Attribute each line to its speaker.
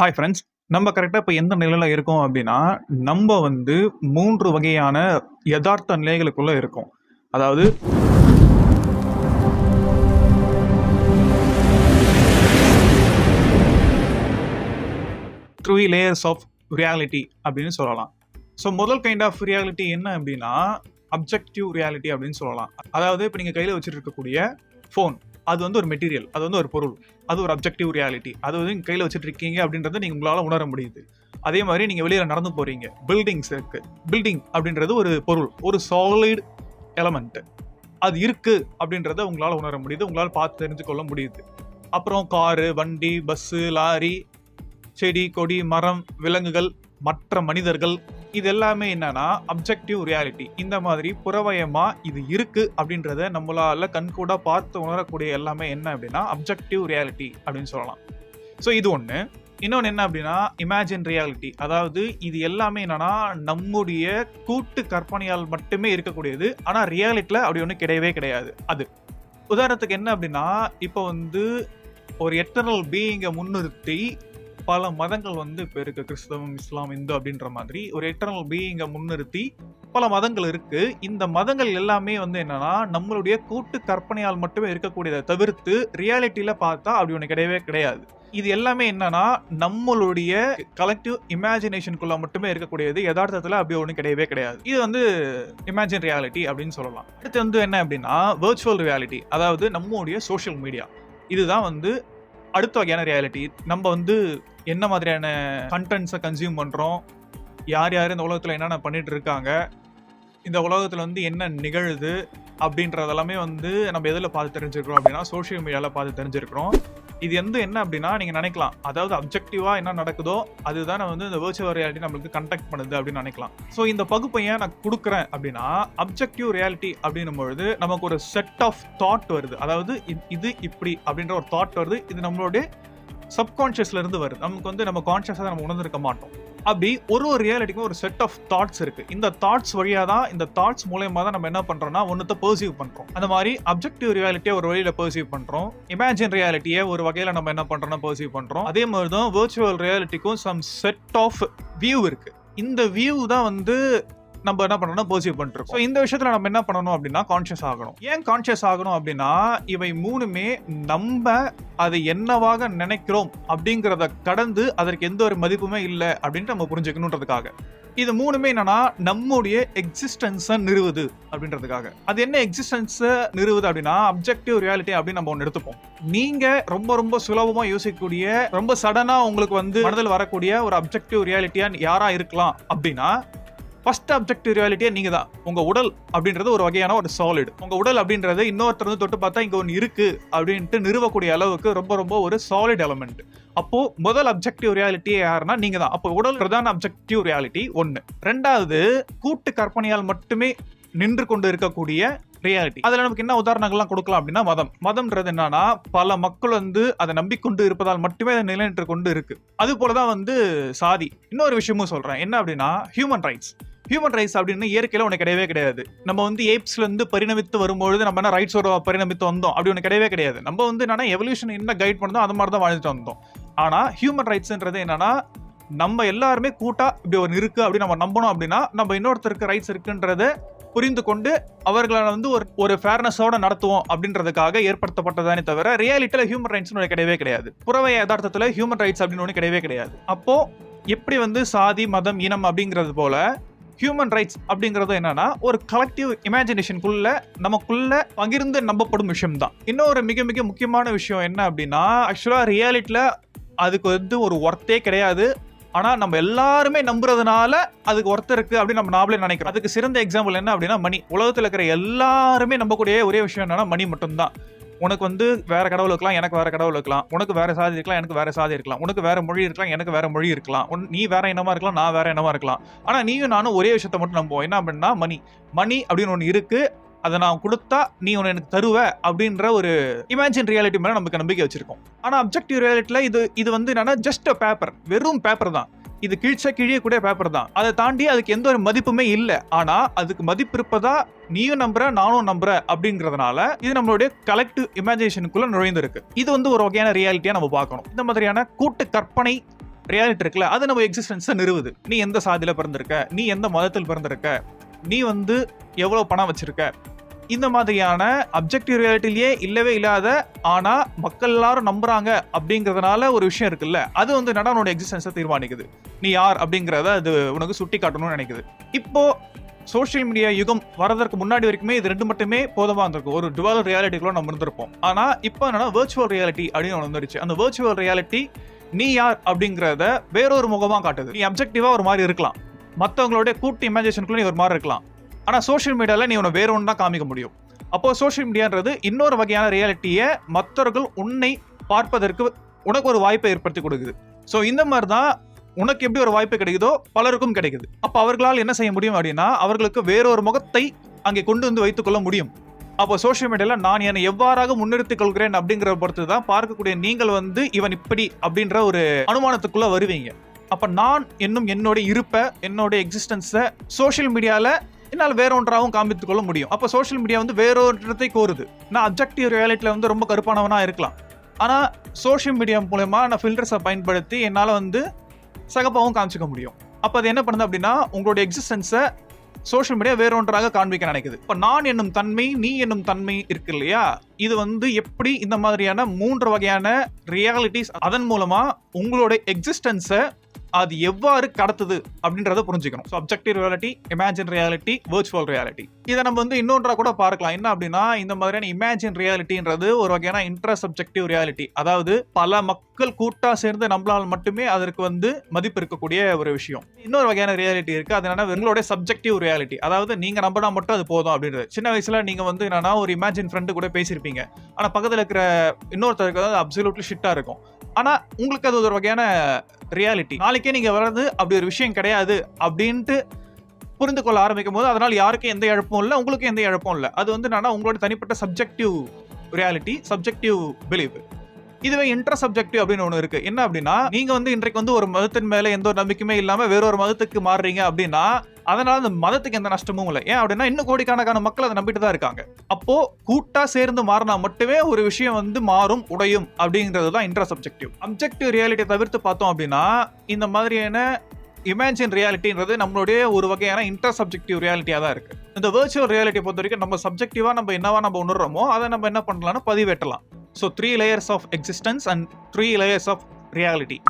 Speaker 1: Hi friends நம்ம கரெக்டாக இப்போ எந்த நிலையில் இருக்கோம் அப்படின்னா நம்ம வந்து மூன்று வகையான யதார்த்த நிலைகளுக்குள்ளே இருக்கோம். அதாவது த்ரீ லேயர்ஸ் ஆஃப் ரியாலிட்டி அப்படின்னு சொல்லலாம். ஸோ முதல் கைண்ட் ஆஃப் ரியாலிட்டி என்ன அப்படின்னா அப்ஜெக்டிவ் ரியாலிட்டி அப்படின்னு சொல்லலாம். அதாவது இப்போ நீங்கள் கையில் வச்சுட்டு இருக்கக்கூடிய ஃபோன் அது வந்து ஒரு மெட்டீரியல் அது வந்து ஒரு பொருள் அது ஒரு அப்ஜெக்டிவ் ரியாலிட்டி அது வந்து நீங்கள் கையில் வச்சுட்டு இருக்கீங்க அப்படின்றத நீங்கள் உங்களால் உணர முடியுது. அதே மாதிரி நீங்கள் வெளியில் நடந்து போகிறீங்க பில்டிங்ஸ் இருக்குது பில்டிங் அப்படின்றது ஒரு பொருள் ஒரு சாலிட் எலமெண்ட்டு அது இருக்குது அப்படின்றத உங்களால் உணர முடியுது உங்களால் பார்த்து தெரிஞ்சு கொள்ள முடியுது. அப்புறம் காரு வண்டி பஸ்ஸு லாரி செடி கொடி மரம் விலங்குகள் மற்ற மனிதர்கள் இது எல்லாமே என்னன்னா அப்ஜெக்டிவ் ரியாலிட்டி இந்த மாதிரி புறவயமா இது இருக்கு அப்படின்றத நம்மளால கண்கூட பார்த்து உணரக்கூடிய எல்லாமே என்ன அப்படின்னா அப்ஜெக்டிவ் ரியாலிட்டி அப்படின்னு சொல்லலாம். ஸோ இது ஒன்று இன்னொன்று என்ன அப்படின்னா இமேஜின் ரியாலிட்டி அதாவது இது எல்லாமே என்னன்னா நம்முடைய கூட்டு கற்பனையால் மட்டுமே இருக்கக்கூடியது. ஆனால் ரியாலிட்டியில் அப்படி ஒன்றும் கிடையவே கிடையாது. அது. உதாரணத்துக்கு என்ன அப்படின்னா இப்போ வந்து ஒரு எட்டர்னல் பீயிங்கை முன்னிறுத்தி பல மதங்கள் வந்து இப்போ இருக்கு. கிறிஸ்தவம் இஸ்லாம் இந்து அப்படின்ற மாதிரி ஒரு எட்டர்னல் பீயிங்கை முன்னிறுத்தி பல மதங்கள் இருக்கு. இந்த மதங்கள் எல்லாமே வந்து என்னன்னா நம்மளுடைய கூட்டு கற்பனையால் மட்டுமே இருக்கக்கூடியதை தவிர்த்து ரியாலிட்டியில பார்த்தா அப்படி ஒன்று கிடையவே கிடையாது. இது எல்லாமே என்னன்னா நம்மளுடைய கலெக்டிவ் இமேஜினேஷனுக்குள்ள மட்டுமே இருக்கக்கூடியது. யதார்த்தத்தில் அப்படி ஒன்றும் கிடையவே கிடையாது. இது வந்து இமேஜின் ரியாலிட்டி அப்படின்னு சொல்லலாம். அடுத்து வந்து என்ன அப்படின்னா வேர்ச்சுவல் ரியாலிட்டி அதாவது நம்மளுடைய சோஷியல் மீடியா இதுதான் வந்து அடுத்த வகையான ரியாலிட்டி நம்ம வந்து என்ன மாதிரியான கண்டென்ட்ஸை கன்சியூம் பண்ணுறோம் யார் யார் இந்த உலகத்தில் என்னென்ன பண்ணிட்டு இருக்காங்க? இந்த உலகத்தில் வந்து என்ன நிகழுது? அப்படின்றதெல்லாமே வந்து நம்ம எதில் பார்த்து தெரிஞ்சிருக்கிறோம் அப்படின்னா சோஷியல் மீடியாவில் பார்த்து தெரிஞ்சிருக்கிறோம். இது வந்து என்ன அப்படின்னா நீங்கள் நினைக்கலாம். அதாவது அப்ஜெக்டிவாக என்ன நடக்குதோ அதுதான் வந்து இந்த வேர்ச்சுவல் ரியாலிட்டி நம்மளுக்கு கண்டக்ட் பண்ணுது அப்படின்னு நினைக்கலாம். ஸோ இந்த பகுப்பை ஏன் நான் கொடுக்குறேன் அப்படின்னா அப்ஜெக்டிவ் ரியாலிட்டி அப்படின்னும் பொழுது நமக்கு ஒரு செட் ஆஃப் தாட் வருது. அதாவது இது இப்படி அப்படின்ற ஒரு தாட் வருது. இது நம்மளுடைய சப்கான்ஷியஸ்ல இருந்து வருது. நமக்கு வந்து நம்ம கான்ஷியஸாக நம்ம உணர்ந்திருக்க மாட்டோம். அப்படி ஒரு ஒரு ரியாலிட்டிக்கும் ஒரு செட் ஆஃப் தாட்ஸ் இருக்கு. இந்த தாட்ஸ் வழியாக தான் இந்த தாட்ஸ் மூலயமா தான் நம்ம என்ன பண்றோம்னா ஒன்றத்தை பெர்சீவ் பண்றோம். அந்த மாதிரி அப்ஜெக்டிவ் ரியாலிட்டியை ஒரு வழியில பெர்சீவ் பண்றோம். இமேஜின் ரியாலிட்டியை ஒரு வகையில நம்ம என்ன பண்றோம்னா பெர்சீவ் பண்றோம். அதே மாதிரி தான் வர்ச்சுவல் ரியாலிட்டிக்கும் சம் செட் ஆஃப் வியூ இருக்கு. இந்த வியூ தான் வந்து நம்ம என்ன பண்ணணும் பர்சீவ் பண்ணிட்டு இந்த விஷயத்துல நம்ம என்ன பண்ணணும் அப்படின்னா கான்ஷியஸ் ஆகணும். ஏன் கான்ஷியஸ் ஆகணும் அப்படின்னா இவை மூணுமே நம்ம அதை என்னவாக நினைக்கிறோம் அப்படிங்கிறத கடந்து அதற்கு எந்த ஒரு மதிப்புமே இல்லை அப்படின்ட்டு நம்ம புரிஞ்சுக்கணுன்றதுக்காக. இது மூணுமே என்னன்னா நம்முடைய எக்ஸிஸ்டன்ஸை நிறுவுது அப்படின்றதுக்காக. அது என்ன எக்ஸிஸ்டன்ஸை நிறுவுது அப்படின்னா அப்ஜெக்டிவ் ரியாலிட்டி அப்படின்னு நம்ம ஒன்று எடுத்துப்போம். நீங்க ரொம்ப ரொம்ப சுலபமா யோசிக்கக்கூடிய ரொம்ப சடனா உங்களுக்கு வந்து மனதில் வரக்கூடிய ஒரு அப்ஜெக்டிவ் ரியாலிட்டியா யாரா இருக்கலாம் அப்படின்னா ஃபர்ஸ்ட் அப்ஜெக்டிவ் ரியாலிட்டியே நீங்கள் தான் உங்கள் உடல் அப்படின்றது ஒரு வகையான ஒரு சாலிட் உங்கள் உடல் அப்படின்றது இன்னொருத்தர் வந்து தொட்டு பார்த்தா இங்கே ஒன்று இருக்குது அப்படின்ட்டு நிறுவக்கூடிய அளவுக்கு ரொம்ப ரொம்ப ஒரு சாலிட் எலமெண்ட் அப்போ முதல் அப்ஜெக்டிவ் ரியாலிட்டி யாருன்னா நீங்கள் தான் அப்போ உடல் பிரதான அப்ஜெக்டிவ் ரியாலிட்டி ஒன்று ரெண்டாவது கூட்டு கற்பனையால் மட்டுமே நின்று கொண்டு இருக்கக்கூடிய ரியாலிட்டி அதில் நமக்கு என்ன உதாரணங்கள்லாம் கொடுக்கலாம் அப்படின்னா மதம். மதம்ன்றது என்னன்னா பல மக்கள் வந்து அதை நம்பிக்கொண்டு இருப்பதால் மட்டுமே அதை நிலைநின்று கொண்டு இருக்கு. அது போலதான் வந்து சாதி. இன்னொரு விஷயமும் சொல்றேன். என்ன அப்படின்னா ஹியூமன் ரைட்ஸ் ஹியூமன் ரைட்ஸ் அப்படின்னு இயற்கையில ஒன்று கிடையவே கிடையாது. நம்ம வந்து ஏப்ஸ்ல இருந்து பரிணமித்து வரும்பொழுது நம்ம என்ன ரைட்ஸோட பரிணமித்து வந்தோம் அப்படி ஒன்று கிடையவே கிடையாது. நம்ம வந்து என்னன்னா எவல்யூஷன் என்ன கைட் பண்ணதோ அது மாதிரி தான் வாழ்ந்துட்டு வந்தோம். ஆனா ஹியூமன் ரைட்ஸ்ன்றது என்னன்னா நம்ம எல்லாருமே கூட்டா இப்படி ஒன்று இருக்கு அப்படின்னு நம்ம நம்பணும் அப்படின்னா நம்ம இன்னொருத்தருக்கு ரைட்ஸ் இருக்குன்றத புரிந்து கொண்டு அவர்களை வந்து ஒரு ஒரு ஃபேர்னஸோட நடத்துவோம் அப்படின்றதுக்காக ஏற்படுத்தப்பட்டதானே தவிர ரியாலிட்டியில் ஹியூமன் ரைட்ஸ் ஒன்று கிடையவே கிடையாது. புறவை யதார்த்தத்தில் ஹியூமன் ரைட்ஸ் அப்படின்னு ஒன்று கிடையவே கிடையாது. அப்போது எப்படி வந்து சாதி மதம் இனம் அப்படிங்கிறது போல ஹியூமன் ரைட்ஸ் அப்படிங்கிறது என்னன்னா ஒரு கலெக்டிவ் இமேஜினேஷனுக்குள்ள நமக்குள்ள பகிர்ந்து நம்பப்படும் விஷயம் தான் இன்னொரு மிக மிக முக்கியமான விஷயம் என்ன அப்படின்னா ஆக்சுவலாக ரியாலிட்டியில் அதுக்கு வந்து ஒரு ஒர்த்தே கிடையாது. ஆனால் நம்ம எல்லாருமே நம்புறதுனால அதுக்கு ஒருத்தர் இருக்கு அப்படின்னு நம்ம நாமளே நினைக்கிறோம். அதுக்கு சிறந்த எக்ஸாம்பிள் என்ன அப்படின்னா மணி. உலகத்தில் இருக்கிற எல்லாருமே நம்பக்கூடிய ஒரே விஷயம் என்னன்னா மணி மட்டும்தான். உனக்கு வந்து வேற கடவுள் இருக்கலாம் எனக்கு வேற கடவுள் இருக்கலாம். உனக்கு வேற சாதி இருக்கலாம் எனக்கு வேற சாதி இருக்கலாம். உனக்கு வேற மொழி இருக்கலாம் எனக்கு வேற மொழி இருக்கலாம். நீ வேற இனமா இருக்கலாம் நான் வேற இனமா இருக்கலாம். ஆனா நீயும் நானும் ஒரே விஷயத்த மட்டும் நம்புவோம். என்ன அப்படின்னா மணி. மணி அப்படின்னு ஒன்று இருக்கு. அதை நான் கொடுத்தா நீ உன்னை எனக்கு தருவ அப்படின்ற ஒரு இமேஜின் ரியாலிட்டி மேலே நமக்கு நம்பிக்கை வச்சிருக்கோம். ஆனால் அப்ஜெக்டிவ் ரியாலிட்டியில இது இது வந்து என்னன்னா ஜஸ்ட் பேப்பர் வெறும் பேப்பர் தான். இது கீழ்ச்ச கீழே கூட பேப்பர் தான். அதை தாண்டி அதுக்கு எந்த ஒரு மதிப்புமே இல்லை. ஆனா அதுக்கு மதிப்பு இருப்பதா நீயும் நம்புற நானும் நம்புற அப்படிங்கறதுனால இது நம்மளுடைய கலெக்டிவ் இமேஜினேஷனுக்குள்ள நுழைந்திருக்கு. இது வந்து ஒரு வகையான ரியாலிட்டியா நம்ம பார்க்கணும். இந்த மாதிரியான கூட்டு கற்பனை ரியாலிட்டி இருக்குல்ல அது நம்ம எக்ஸிஸ்டன்ஸை நிறுவுது. நீ எந்த சாதியில் பிறந்திருக்க? நீ எந்த மதத்தில் பிறந்திருக்க? நீ வந்து எவ்வளோ பணம் வச்சிருக்க? இந்த மாதிரியான அப்ஜெக்டிவ் ரியாலிட்டிலேயே இல்லவே இல்லாத ஆனால் மக்கள் எல்லாரும் நம்புறாங்க அப்படிங்கிறதுனால ஒரு விஷயம் இருக்குல்ல அது வந்து என்னடா உன்னோட எக்ஸிஸ்டன்ஸை தீர்மானிக்குது. நீ யார் அப்படிங்கிறத அது உனக்கு சுட்டி காட்டணும்னு நினைக்குது. இப்போ சோஷியல் மீடியா யுகம் வரதற்கு முன்னாடி வரைக்குமே இது ரெண்டு மட்டுமே போதுமா இருந்திருக்கும். ஒரு டுவல் ரியாலிட்டிக்குள்ள நம்ம இருந்திருப்போம். ஆனா இப்போ என்னன்னா வர்ச்சுவல் ரியாலிட்டி அப்படின்னு ஒன்று வந்துருச்சு. அந்த வர்ச்சுவல் ரியாலிட்டி நீ யார் அப்படிங்கிறத வேறொரு முகமா காட்டுது. நீ அப்ஜெக்டிவா ஒரு மாதிரி இருக்கலாம். மற்றவங்களோட கூட்டு இமேஜினேஷனுக்குள்ள நீ ஒரு மாதிரி இருக்கலாம். ஆனால் சோஷியல் மீடியாவில் நீ உன்னை வேறு ஒன்று தான் காமிக்க முடியும். அப்போ சோஷியல் மீடியான்றது இன்னொரு வகையான ரியாலிட்டியை மற்றவர்கள் உன்னை பார்ப்பதற்கு உனக்கு ஒரு வாய்ப்பை ஏற்படுத்தி கொடுக்குது. ஸோ இந்த மாதிரி தான் உனக்கு எப்படி ஒரு வாய்ப்பு கிடைக்குதோ பலருக்கும் கிடைக்குது. அப்போ அவர்களால் என்ன செய்ய முடியும் அப்படின்னா அவர்களுக்கு வேறொரு முகத்தை அங்கே கொண்டு வந்து வைத்துக்கொள்ள முடியும். அப்போ சோஷியல் மீடியாவில் நான் என்னை எவ்வாறாக முன்னிறுத்திக் கொள்கிறேன் அப்படிங்கிற பொறுத்து தான் பார்க்கக்கூடிய நீங்கள் வந்து இவன் இப்படி அப்படின்ற ஒரு அனுமானத்துக்குள்ளே வருவீங்க. அப்போ நான் என்னும் என்னோட இருப்பை என்னோட எக்ஸிஸ்டன்ஸை சோஷியல் மீடியாவில் என்னால் வேற ஒன்றாகவும் காமித்துக் கொள்ள முடியும். அப்போ சோஷியல் மீடியா வந்து வேறொன்றத்தை கோருது. நான் அப்ஜெக்டிவ் ரியாலிட்டியில் வந்து ரொம்ப கருப்பானவனாக இருக்கலாம். ஆனால் சோஷியல் மீடியா மூலயமா நான் ஃபில்டர்ஸை பயன்படுத்தி என்னால் வந்து சகப்பாகவும் காமிச்சிக்க முடியும். அப்போ அது என்ன பண்ணுது அப்படின்னா உங்களுடைய எக்ஸிஸ்டன்ஸை சோஷியல் மீடியா வேற ஒன்றாக காண்பிக்க நினைக்குது. இப்போ நான் என்னும் தன்மை நீ என்னும் தன்மை இருக்கு இல்லையா? இது வந்து எப்படி இந்த மாதிரியான மூன்று வகையான ரியாலிட்டிஸ் அதன் மூலமா உங்களோட எக்ஸிஸ்டன்ஸை அது எவ்வாறு கடத்துது அப்படின்றத புரிஞ்சுக்கணும். So objective reality imagine reality virtual reality இதை நம்ம வந்து இன்னொன்றா கூட பார்க்கலாம். என்ன அப்படின்னா இந்த மாதிரியான இமேஜின் ரியாலிட்டின்றது ஒரு வகையான இன்ட்ரா சப்ஜெக்டிவ் ரியாலிட்டி அதாவது பல மக்கள் கூட்டா சேர்ந்து நம்மளால் மட்டுமே அதற்கு வந்து மதிப்பு இருக்கக்கூடிய ஒரு விஷயம். இன்னொரு வகையான ரியாலிட்டி இருக்கு. அது என்னன்னா உங்களுடைய சப்ஜெக்டிவ் ரியாலிட்டி அதாவது நீங்க நம்பினா மட்டும் அது போதும் அப்படின்றது. சின்ன வயசுல நீங்க வந்து என்னன்னா ஒரு இமேஜின் ஃப்ரெண்டு கூட பேசியிருப்பீங்க. ஆனா பக்கத்துல இருக்கிற இன்னொருத்தருக்கு வந்து அப்சல்யூட்லி ஷிட்டா இருக்கும். ஆனா உங்களுக்கு அது ஒரு வகையான ரியாலிட்டி நாளைக்கே நீங்க வர்றது அப்படி ஒரு விஷயம் கிடையாது அப்படின்ட்டு புரிந்து கொள்ள ஆரம்பிக்கும் போது அதனால் யாருக்கும் எந்த இழப்பும் இல்லை உங்களுக்கும் எந்த இழப்பும் இல்லை. அது வந்து என்னன்னா உங்களோட தனிப்பட்ட சப்ஜெக்டிவ் ரியாலிட்டி சப்ஜெக்டிவ் பிலீவ் இதுவே இன்டர் சப்ஜெக்டிவ் அப்படின்னு ஒன்று இருக்கு. என்ன அப்படின்னா நீங்க வந்து இன்றைக்கு வந்து ஒரு மதத்தின் மேல எந்த ஒரு நம்பிக்கையுமே இல்லாம வேற ஒரு மதத்துக்கு மாறுறீங்க அப்படின்னா அதனால அந்த மதத்துக்கு எந்த நஷ்டமும் இல்லை. ஏன் அப்படின்னா இன்னும் கோடிக்கணக்கான மக்கள் அதை நம்பிட்டு தான் இருக்காங்க. அப்போ கூட்டா சேர்ந்து மாறினா மட்டுமே ஒரு விஷயம் வந்து மாறும் உடையும் அப்படிங்கிறது தான் இன்டர் சப்ஜெக்டிவ் அப்ஜெக்டிவ் ரியாலிட்டியை தவிர்த்து பார்த்தோம் அப்படின்னா இந்த மாதிரியான இமேஜின் ரியாலிட்டின்றது நம்மளுடைய ஒரு வகையான இன்டர் சப்ஜெக்டிவ் ரியாலிட்டியாக தான் இருக்குது இந்த வெர்ச்சுவல் ரியாலிட்டி பொறுத்த வரைக்கும் நம்ம சப்ஜெக்டிவாக நம்ம என்னவா நம்ம உணர்றோமோ அதை நம்ம என்ன பண்ணலாம்னு பதிவேற்றலாம். So three layers of existence and three layers of reality.